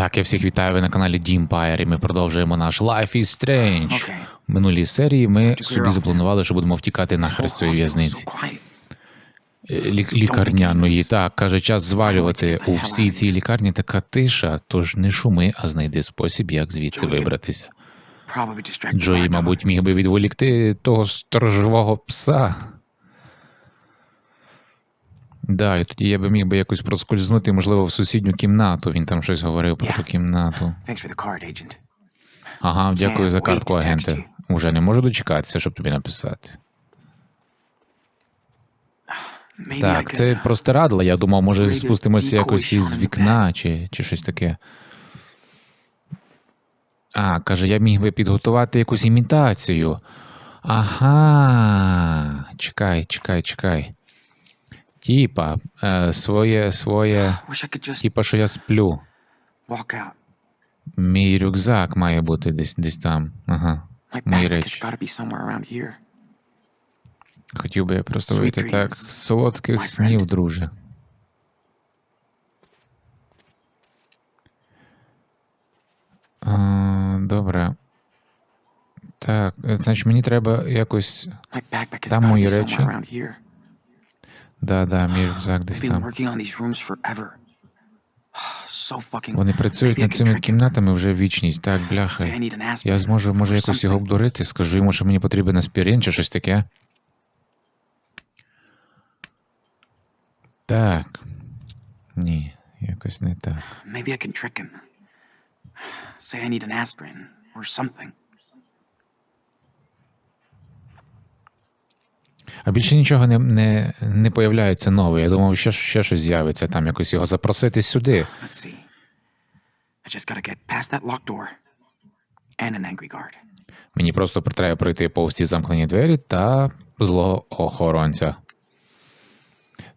Так, я всіх вітаю ви на каналі Дімпайр, і ми продовжуємо наш Life is Strange. Okay. В минулій серії ми собі запланували, що будемо втікати тої hospital's в'язниці. Е, Лі- лікарняної. Так, каже, час звалювати. У всій цій лікарні така тиша, тож не шуми, а знайди спосіб, як звідси вибратися. Джої, мабуть, міг би відволікти того сторожового пса. Да, і тоді я би міг би якось проскользнути, можливо, в сусідню кімнату. Він там щось говорив про ту кімнату. Thanks for the card, agent. Ага, дякую за картку, агенте. Уже не можу дочекатися, щоб тобі написати. Так, це простирадла. Я думав, може спустимося якось із вікна чи, чи щось таке. А, каже, я міг би підготувати якусь імітацію. Ага. Чекай, чекай, чекай. Тіпа, е, своє, своє. Тіпа, що я сплю. Мій рюкзак має бути десь десь там. Ага. Мої речі. Хотів би я просто вийти так. Солодких снів, друже. А, добре. Так, е, значить, мені треба якось. Там мої речі. Да, да, мій рюкзак десь там. Вони працюють над цими кімнатами вже вічність. Так, бляха. Я зможу, може, якось його обдурити, скажу йому, що мені потрібен аспірин чи щось таке. Так. Ні, якось не так. Maybe I can trick him. Say I need an aspirin or something. А більше нічого не, не, не появляється нове. Я думав, що ще щось з'явиться там, якось його запросити сюди. Мені просто треба пройти повз ці замкнені двері та злого охоронця.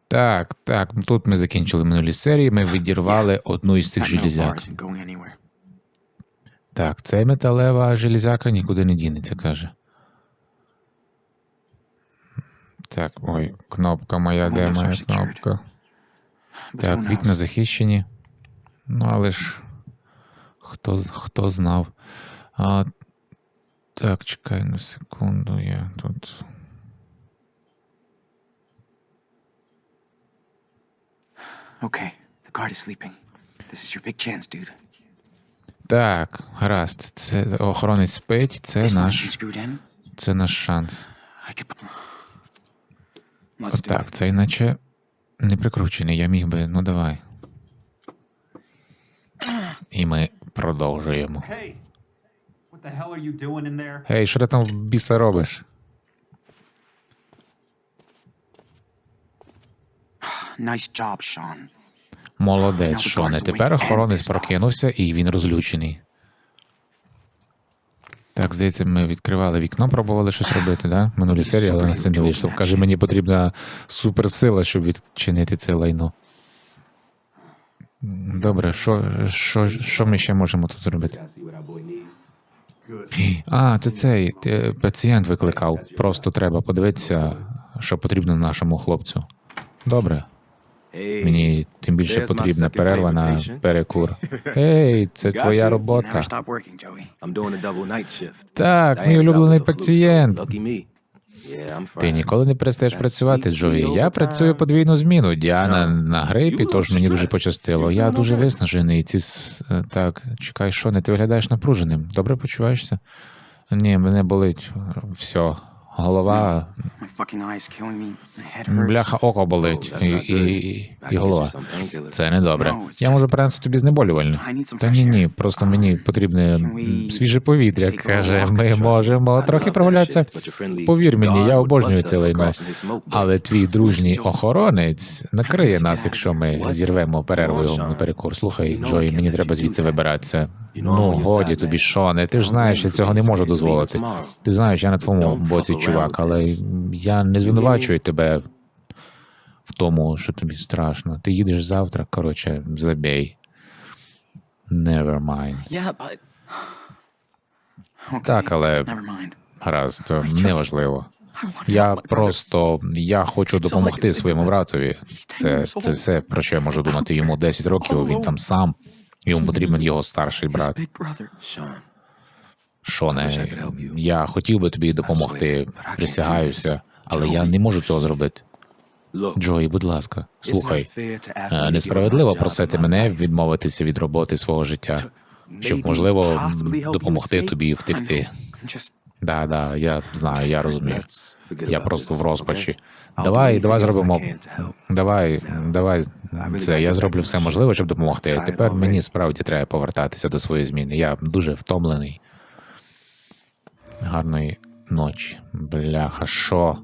Так, так, тут ми закінчили минулі серії, ми відірвали одну із цих железяк. Так, цей металева железяка нікуди не дінеться, каже. Так, ой, кнопка моя, де моя кнопка? Так, вікна захищені. Ну, але ж хто, хто знав. А, так, чекай на секунду, я тут. Okay, the guard is sleeping. This is your big chance, dude. Так, гаразд. Це охоронець спить, це наш, це наш шанс. Do Так, це іначе не прикручений, я міг би, ну давай. І ми продовжуємо. Гей, що ти там в біса робиш? Nice job, Sean. Молодець, Шоне. Тепер охоронець прокинувся і він розлючений. Так, здається, ми відкривали вікно, пробували щось робити, да? Минулі серії, але у нас це не вийшло. Каже, мені потрібна суперсила, щоб відчинити це лайно. Добре, що, що, що ми ще можемо тут зробити? А, це цей пацієнт викликав. Просто треба подивитися, що потрібно нашому хлопцю. Добре. Мені тим більше потрібна перерва на перекур. Ей, це твоя робота. Так, мій улюблений пацієнт. Ти ніколи не перестаєш працювати, Джої. Я працюю подвійну зміну. Діана на грипі, you тож мені дуже пощастило. Я дуже виснажений. Ці е, так, чекай, що не ти виглядаєш напруженим. Добре почуваєшся? Ні, мене болить все. Голова, бляха, око Oh, болить. І, і, і, і голова. Це недобре. No, it's Я можу принести тобі знеболювальне. Та ні, ні, просто мені потрібне we м, свіже повітря. Каже, ми можемо трохи прогулятися. Повір мені, я обожнюю це лайно. Але твій дружній охоронець накриє нас, якщо ми зірвемо його на перекур. Слухай, Джої, мені треба звідси вибиратися. Ну, годі тобі. Шоне, ти ж знаєш, я цього не можу дозволити. Ти знаєш, я на твоєму боці, чувак, але я не звинувачую тебе в тому, що тобі страшно. Ти їдеш завтра, коротше, забей. Never mind. Yeah, but. Okay. Так, але Never mind. гаразд, неважливо. Я просто я хочу допомогти своєму братові. Це, це все, про що я можу думати. Йому 10 років, він там сам. Йому потрібен його старший брат. Шоне, я хотів би тобі допомогти, присягаюся, але я не можу цього зробити. Джої, будь ласка, слухай. Е, Несправедливо просити мене відмовитися від роботи свого життя, щоб, можливо, допомогти тобі втекти. Да, да, я знаю, я розумію. Я просто в розпачі. Давай, давай зробимо. Давай, давай це. Я зроблю все можливе, щоб допомогти. Тепер мені справді треба повертатися до своєї зміни. Я дуже втомлений. Гарної ночі. Бляха, що?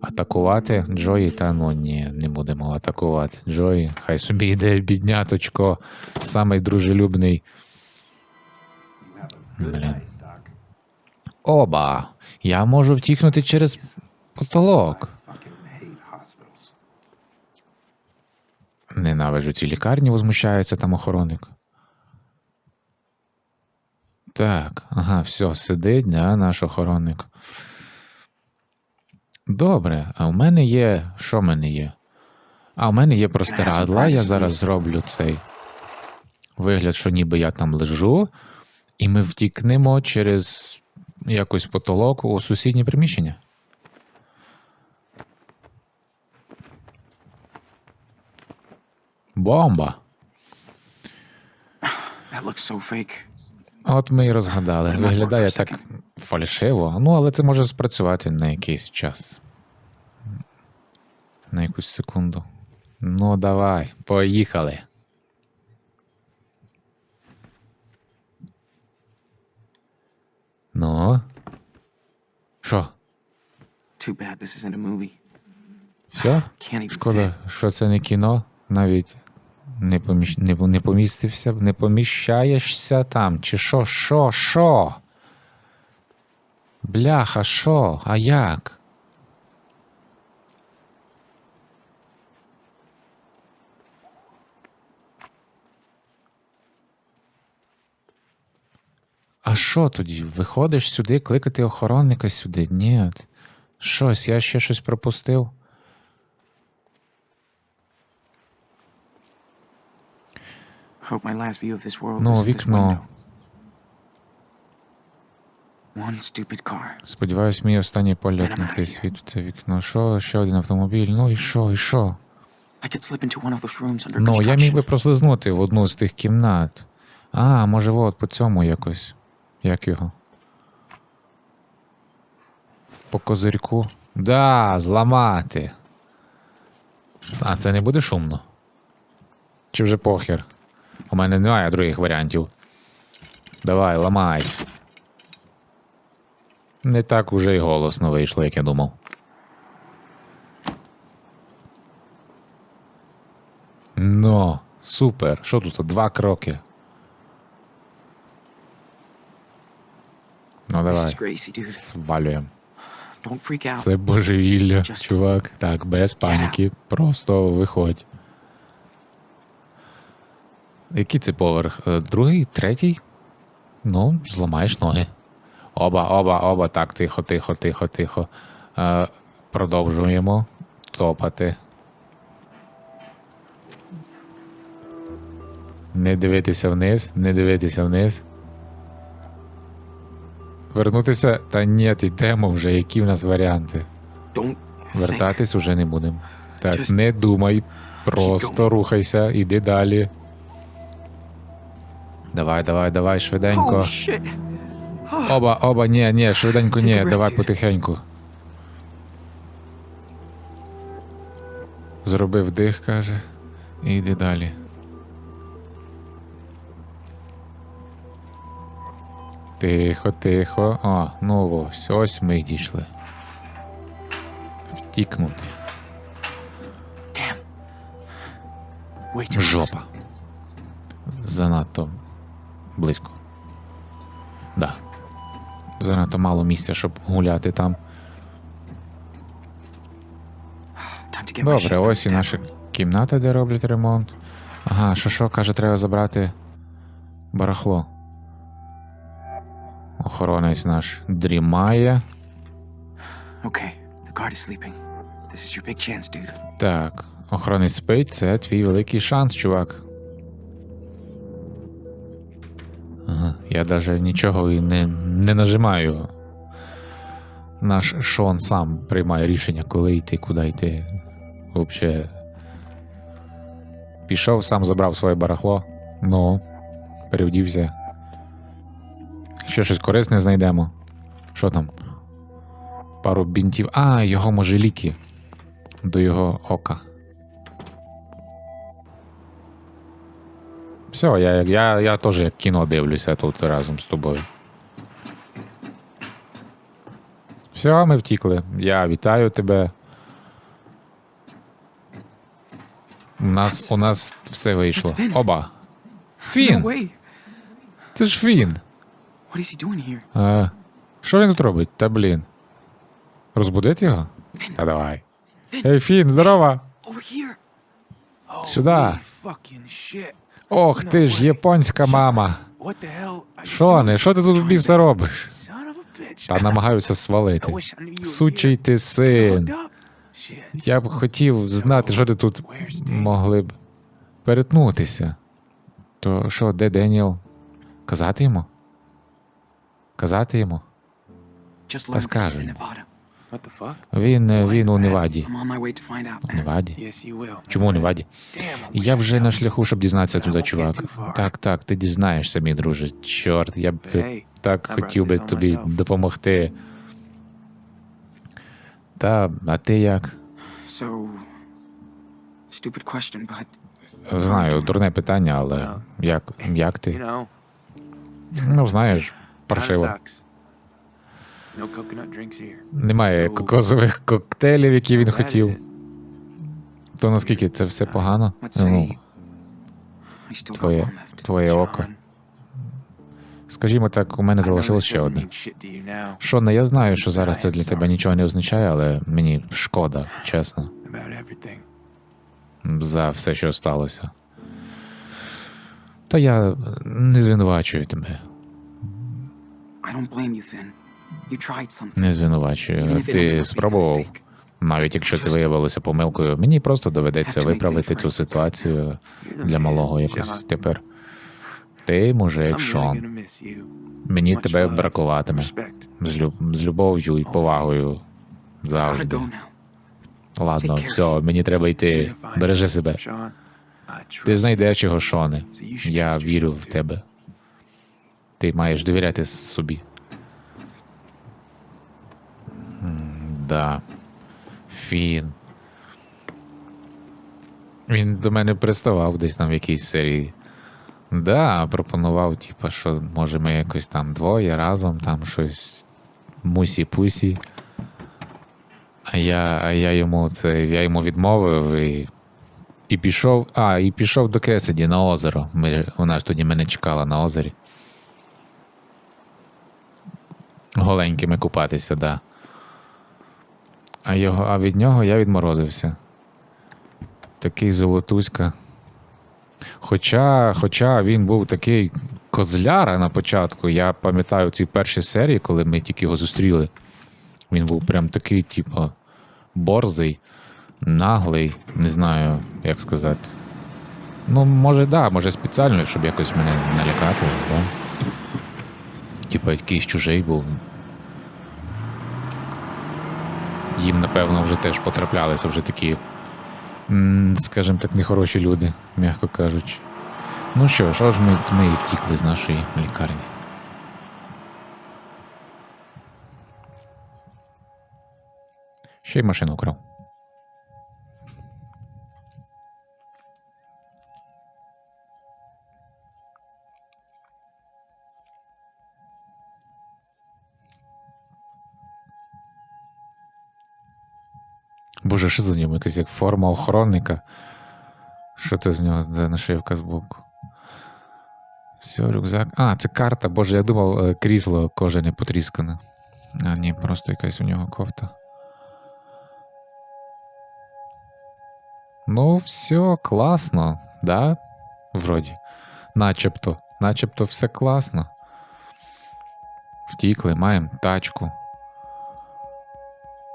Атакувати Джої? Та ну ні, не будемо атакувати. Джої, хай собі йде бідняточко, самий дружелюбний. Блін. Оба! Я можу втікнути через потолок. Ненавиджу ці лікарні, возмущається там охоронник. Так, ага, все, сидить, да, наш охоронник. Добре, а в мене є. Що в мене є? А в мене є простирадла, я зараз зроблю цей вигляд, що ніби я там лежу, і ми втікнемо через якось потолок у сусіднє приміщення. Бомба! that looks so fake. От ми і розгадали. Виглядає так фальшиво, ну але це може спрацювати на якийсь час. На якусь секунду. Ну, давай, поїхали. Ну. Що? Все? Шкода, що це не кіно, навіть не, поміщ... не, не помістився, не поміщаєшся там. Чи що, що, що? Бляха, що? А як? А що тоді? Виходиш сюди, кликати охоронника сюди? Ні. Щось, я ще щось пропустив. Ну, вікно. One stupid car. Сподіваюсь, мій останній політ на цей світ в це вікно. Що, ще один автомобіль? Ну і що, і що? I could slip into one of those rooms under Ну, я міг би прослизнути в одну з тих кімнат. А, може, от по цьому якось. Як його? По козирьку. Да, зламати. А це не буде шумно? Чи вже похер? У мене немає других варіантів. Давай, ламай. Не так уже й голосно вийшло, як я думав. Ну, супер. Що тут? Два кроки. Ну давай, свалюємо. Це божевілля, чувак. Так, без паніки. Просто виходь. Який це поверх? Е, Другий, третій? Ну, зламаєш ноги. Оба, оба, оба. Так, тихо, тихо, тихо, тихо. Е, продовжуємо топати. Не дивитися вниз, не дивитися вниз. Вернутися? Та ні, йдемо вже, які в нас варіанти. Вертатись уже не будемо. Так, не думай, просто рухайся, іди далі. Давай, давай, давай, швиденько. Оба, оба, ні, ні, швиденько, ні, давай потихеньку. Зробив дих, каже, і йди далі. Тихо, тихо. О, ну ось, ось ми й дійшли. Втікнути. Жопа. Занадто близько. Да. Занадто мало місця, щоб гуляти там. Добре, ось і наша кімната, де роблять ремонт. Ага, що що, каже, треба забрати барахло. Охоронець наш дрімає. Okay, guard is sleeping. This is your big chance, dude. Так, охоронець спить, це твій великий шанс, чувак. Я навіть нічого і не, не нажимаю. Наш Шон сам приймає рішення, коли йти, куди йти. Взагалі. Пішов, сам забрав своє барахло. Ну, перевдівся. Ще щось корисне знайдемо. Що там? Пару бінтів. А, його може ліки. До його ока. Все, я, я, я теж як кіно дивлюся тут разом з тобою. Все, ми втікли. Я вітаю тебе. У нас, у нас все вийшло. Оба. Фін! Це ж Фін. А, що він тут робить? Та блін. Розбудить його? Та давай. Ей, Фін, здорова! Сюда. Ох ти ж, японська мама. Шоне, що ти тут в біса робиш? Та намагаюся свалити. Сучий ти син. Я б хотів знати, що ти тут могли б перетнутися. То що, де Деніел? Казати йому? Казати йому? Та learned Він, е, він у Неваді. I'm on my way to find out, У. Неваді? Yes, you will. Чому у Неваді? Я вже на шляху, щоб дізнатися туди, чувак. Так, так, ти дізнаєшся, мій друже. Чорт, я б е, так хотів би тобі допомогти. Та, а ти як? Знаю, дурне питання, але як, як ти? Ну, знаєш, паршиво. Немає кокосових коктейлів, які він хотів. То наскільки це все погано? Ну, твоє, твоє око. Скажімо так, у мене залишилось ще одне. Шоне, я знаю, що зараз це для тебе нічого не означає, але мені шкода, чесно, за все, що сталося. Та я не звинувачую тебе. I don't blame you, Finn. Не звинувачую. Ти спробував, навіть якщо це виявилося помилкою, мені просто доведеться виправити цю ситуацію для малого якось тепер. Ти, мужик, Шон. Мені тебе бракуватиме. З, люб... з любов'ю і повагою. Завжди. Ладно, все, мені треба йти. Бережи себе. Ти знайдеш його, Шоне. Я вірю в тебе. Ти маєш довіряти собі. Да. Фін. Він до мене приставав десь там в якійсь серії. Да, пропонував, типу, що може ми якось там двоє разом, там щось мусі-пусі. А я, а я йому це, я йому відмовив і і пішов. А, і пішов до Кесіді на озеро. Ми, вона ж тоді мене чекала на озері. Голенькими купатися, да. А, його, а від нього я відморозився. Такий золотуська. Хоча, хоча він був такий козляра на початку. Я пам'ятаю ці перші серії, коли ми тільки його зустріли. Він був прям такий, типу, борзий наглий, не знаю, як сказати. Ну, може, да, може спеціально, щоб якось мене налякати, да. Типа якийсь чужий був. Їм, напевно, вже теж потраплялися вже такі, скажімо так, нехороші люди, м'яко кажучи. Ну що ж, аж ми, ми і втікли з нашої лікарні. Ще й машину вкрав. Боже, що за ним? Якась як форма охоронника. Що це з нього за нашивка збоку? Все, рюкзак. А, це карта. Боже, я думав, е, крісло кожене потріскане. А, ні, просто якась у нього кофта. Ну, все класно, да? Вроді. Начебто. Начебто все класно. Втікли, маємо тачку.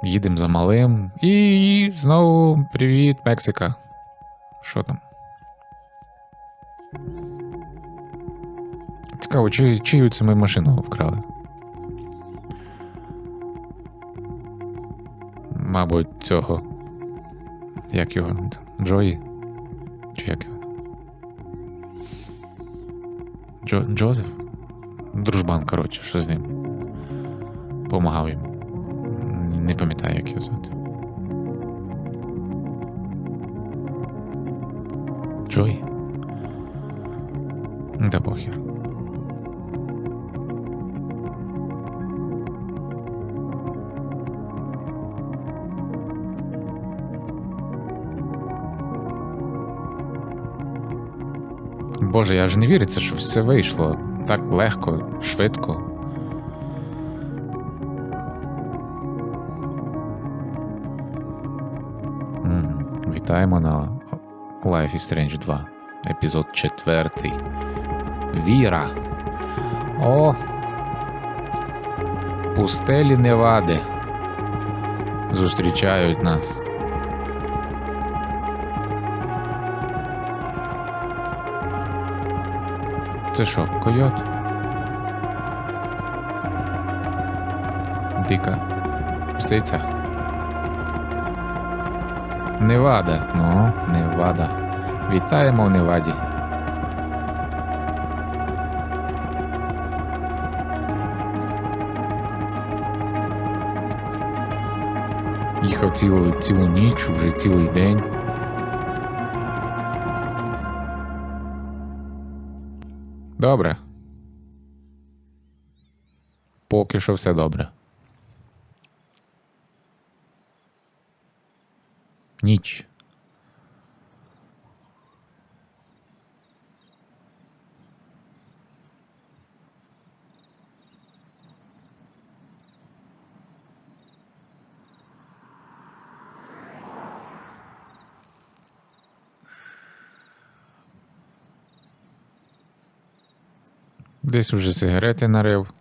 Їдемо за малим. І знову привіт, Мексика. Що там? Цікаво, чи, чию це ми машину вкрали? Мабуть, цього. Як його? Джої? Чи як його? Джо, Джозеф? Дружбан, коротше, що з ним. Помагав їм. Не пам'ятаю, як його звати. Джой. Да похер. Боже, я ж не віриться, що все вийшло так легко, швидко. Вітаємо Life is Strange 2, епізод 4. Віра. О! Пустелі Невади. Зустрічають нас. Це що, койот? Дика псиця. Невада. Ну, Невада. Вітаємо в Неваді. Їхав цілу, цілу ніч, вже цілий день. Добре. Поки що все добре. Ніч. Десь уже сигарети нарив.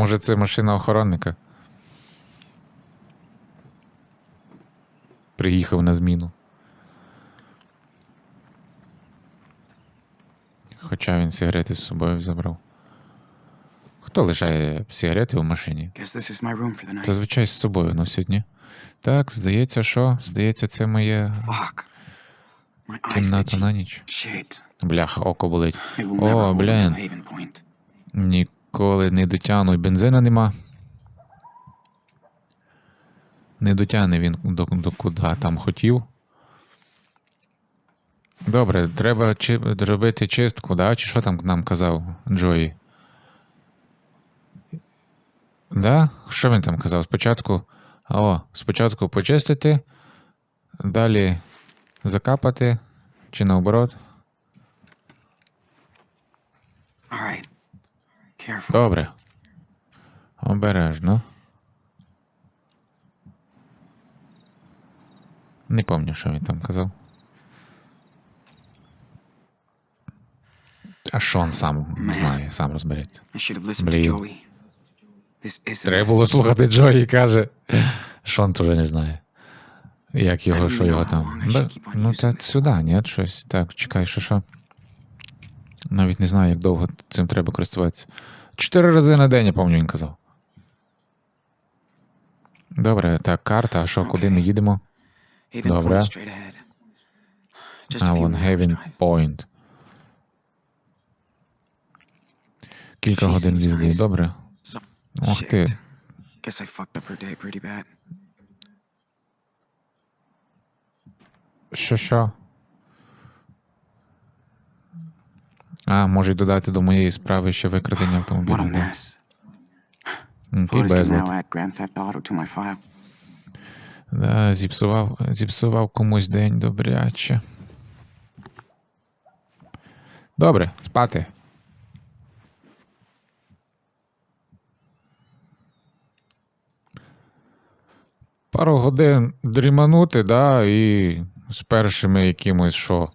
Може, це машина охоронника? Приїхав на зміну. Хоча він сигарети з собою забрав. Хто лишає сигарети у машині? Зазвичай з собою носять, ні? Так, здається, що? Здається, це моє кімната на ніч. Бляха, око болить. О, блін. until Ніколи не дотягну. Бензина нема. Не дотягне він до, до куди там хотів. Добре, треба чи, робити чистку, да? Чи що там нам казав Джої? Да? Що він там казав? Спочатку. О, спочатку почистити, далі закапати, чи наоборот. All right. Добре. Обережно. Не пам'ятаю, що він там казав. А Шон сам знає, сам розбереться. Блін. Треба було слухати Джої, каже. Шон теж не знає. Як його, що його там. Ну, це сюди, ні, щось. Так, чекай, що що. Навіть не знаю, як довго цим треба користуватися. Чотири рази на день, я пам'ятаю, він казав. Добре, так, карта, а що, куди ми їдемо? Добре. А, вон more Haven. Point. Кілька годин їзди, добре. Ох ти. Guess I fucked up her day pretty bad. Що що? А, може й додати до моєї справи ще викрадення What a автомобіля. да. mess. М, Ти Florida's can безлад. add Grand Theft Auto to my file. Да, зіпсував, зіпсував комусь день добряче. Добре, спати. Пару годин дріманути, да, і з першими якимось що.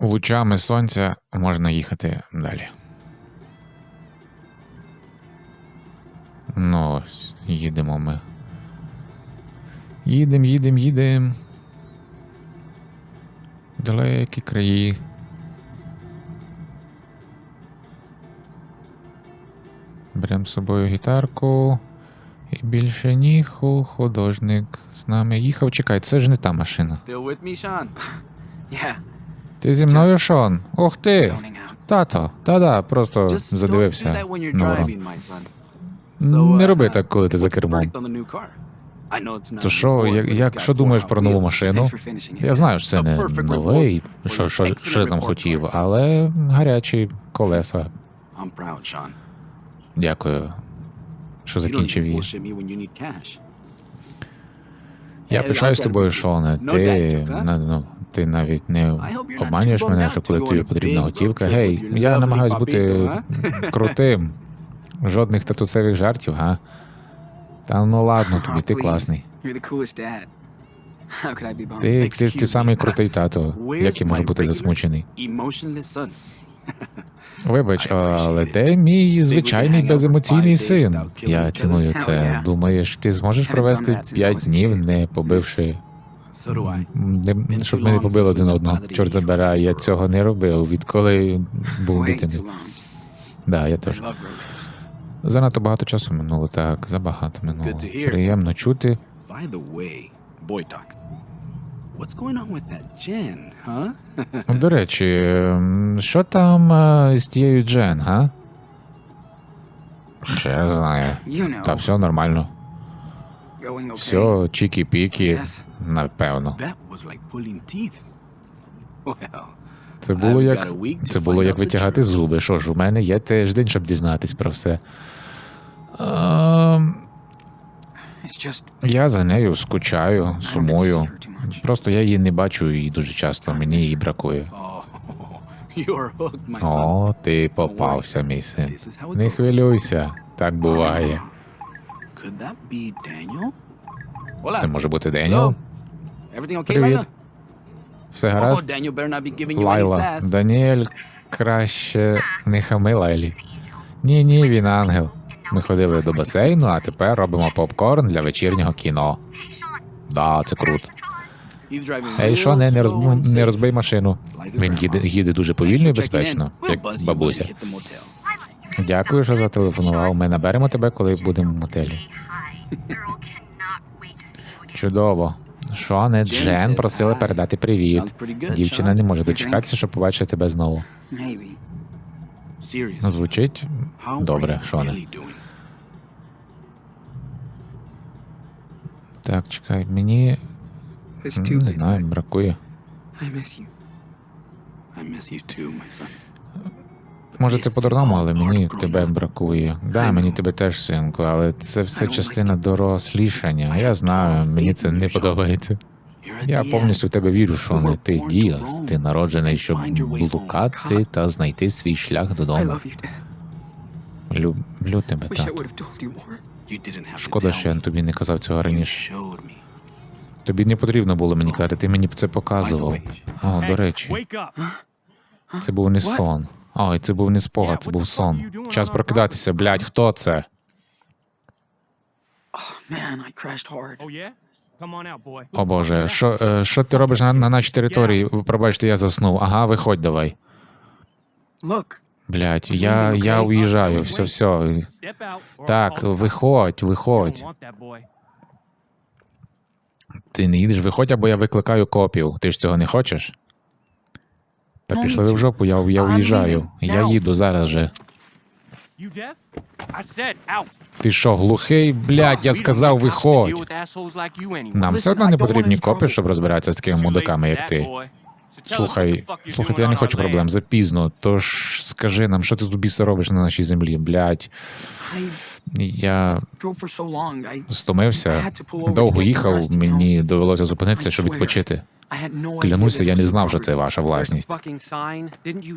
Лучами сонця можна їхати далі. Ну ось, їдемо ми. Їдем, їдем, їдем. Далекі краї. Беремо з собою гітарку. І більше ніху, художник з нами їхав. Чекай, це ж не та машина. Still with me, Sean? Yeah, Ти зі мною, Шон? Ох ти! Тато, та-да, просто задивився. на Не uh, роби так, коли ти за кермом. То що, як, як що думаєш про нову машину? Я знаю, що це не новий, що, що, що ти там хотів, але гарячі колеса. Дякую, що закінчив її. Я пишаюсь тобою. Шоне. Ти, ну, ти навіть не обманюєш мене, що коли тобі потрібна готівка. Гей, я lovely намагаюсь бути крутим. Жодних татусевих жартів, га? Та ну ладно тобі, ти класний. Ти, ти, ти самий крутий тато, який може my бути засмучений. Вибач, але ти мій звичайний беземоційний син. Я ціную це. Думаєш, ти зможеш провести done that since I 5 was a днів, не побивши. Не, щоб ми не побили один одного. Чорт day забирай, я цього не робив, відколи був дитиною. Да, я теж. Занадто багато часу минуло, так, забагато минуло. Приємно чути. До речі, що там е, з тією Джен, га? Я знаю. Та все нормально. Все, Yes. Напевно. Це було як. Це було як витягати зуби. Що ж, у мене є тиждень, щоб дізнатись про все. Ем, Я за нею скучаю, сумую. Просто я її не бачу і дуже часто мені її бракує. Oh. О, ти попався, мій син. Не хвилюйся, так буває. Це може бути. Деніел? Everything okay, Привіт. Lila? Все Oh, гаразд? Daniel better not be giving you any Лайла. sass. Даніель краще не хами Лайлі. Ні, ні, він ангел. Ми ходили до басейну, а тепер робимо попкорн для вечірнього кіно. Да, це круто. He's driving Ей, real що не, не, slow розб... and не safe, розбий машину. Він їде, їде дуже повільно і for checking in. безпечно, We'll як buzz you when we бабуся. hit the motel. Дякую, що зателефонував. Ми наберемо тебе, коли будемо в мотелі. Чудово. Шоне, Джен просила передати привіт. Дівчина не може дочекатися, щоб побачити тебе знову. Ну, Звучить добре, Шоне. Так, чекай, мені не знаю, бракує. I miss you. I miss you too, my son. Може, це по-дурному, але мені тебе бракує. Да, мені тебе теж, синку, але це все частина дорослішання. Я знаю, мені це не подобається. Я повністю в тебе вірю, Шоне. Ти Діас, ти народжений, щоб блукати та знайти свій шлях додому. Люблю тебе, тату. Шкода, що я тобі не казав цього раніше. Тобі не потрібно було мені казати, ти мені це показував. О, до речі, це був не сон. Ой, це був не спогад, це був сон. Час прокидатися, блядь, хто це? Oh. О боже, що, е, що ти робиш на, на нашій території? Пробачте, я заснув. Ага, виходь давай. Блядь, я, я уїжджаю, все, все. Так, виходь, виходь. Ти не їдеш, виходь, або я викликаю копів. Ти ж цього не хочеш? Та пішли ви в жопу, я, я уїжджаю. Я їду зараз же. Ти що, глухий? Блядь, я сказав, виходь. Нам все одно не потрібні копи, щоб розбиратися з такими мудаками, як ти. Слухай, fuck you're слухай, я не хочу проблем, запізно. Тож скажи нам, що ти тут біса робиш на нашій землі, блядь. Я стомився, довго їхав, мені довелося зупинитися, щоб відпочити. Клянуся, я не знав, що це ваша власність.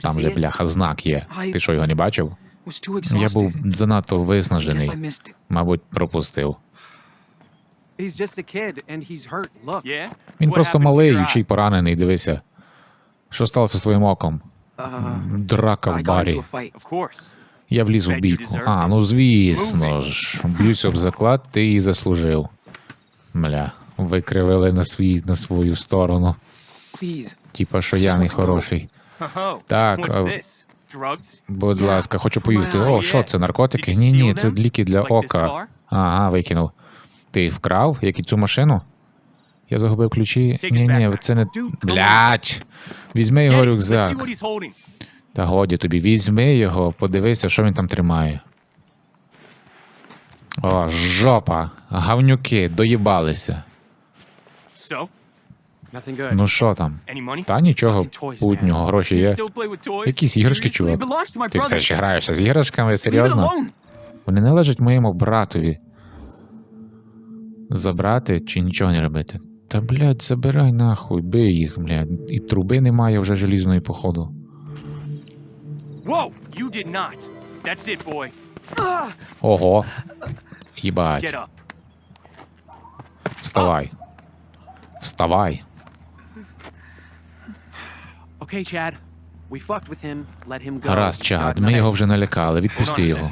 Там же бляха знак є. Ти що, його не бачив? Я був занадто виснажений. Мабуть, пропустив. Він просто малий your і ще й поранений, дивися. Що сталося з твоїм оком? Uh, Драка в барі. Я вліз у бійку. А, ну звісно ж. Б'юсь об заклад, ти її заслужив. Мля, викривили на, свій, на свою сторону. Типа, що я не хороший. Так? Будь ласка, хочу поїхати. О, що це, наркотики? Ні, ні, це ліки для ока. Ага, викинув. Ти вкрав? Як і цю машину? Я загубив ключі. Ні, ні, це не. Блять! Візьми його рюкзак. Та годі тобі, візьми його, подивися, що він там тримає. О, жопа. Гавнюки, доїбалися. Ну що там? Та нічого путнього, гроші є. Якісь іграшки, чувак. Ти все ще граєшся з іграшками? Серйозно? Вони належать моєму братові. Забрати чи нічого не робити? Та блядь, забирай нахуй, бий їх, блядь. І труби немає вже желізної, походу. Ого. Їбать. Вставай. Вставай. Okay, Chad. We fucked with him. Let him go. Гаразд, Чад, ми його вже налякали, відпусти його.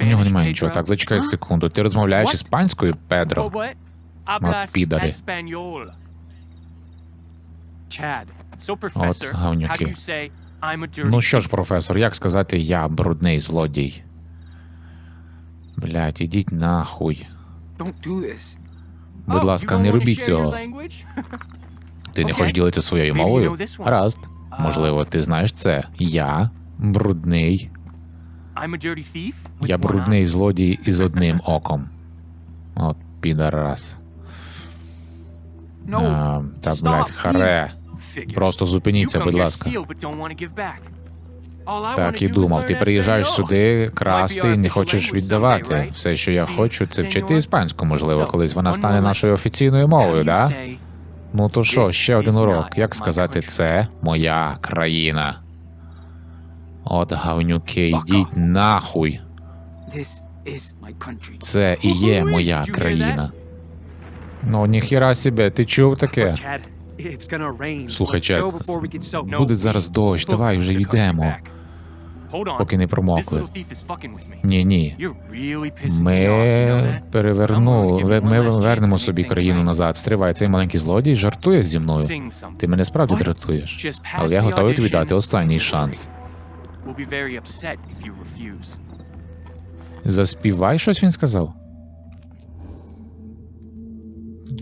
У нього немає нічого. Так, зачекай секунду. Ти розмовляєш іспанською, Педро? So, professor, гавнюки. Ну що ж, професор, як сказати я брудний злодій? Блядь, ідіть нахуй. Будь Oh, ласка, не робіть цього. Ти не хочеш ділитися своєю мовою? Гаразд. Можливо, ти знаєш це. Я брудний. Я брудний злодій із одним оком. От підарас. А, Та, Stop, блядь, харе. Просто зупиніться, будь ласка. Так і думав. Ти приїжджаєш сюди красти і не хочеш віддавати. Все, що я хочу, це вчити іспанську, можливо, колись вона стане нашою офіційною мовою, да? Ну то що, ще один урок. Як сказати, це моя країна. От гавнюки, йдіть нахуй. Це і є моя країна. Ну, ніхіра себе, ти чув таке? Слухай. No, Буде зараз дощ, давай вже йдемо. Поки не промокли. Ні, ні. Ми перевернули, ми вернемо собі країну назад. Стривай, цей маленький злодій жартує зі мною. Ти мене справді дратуєш. Але я готовий тобі дати останній шанс. Заспівай щось він сказав.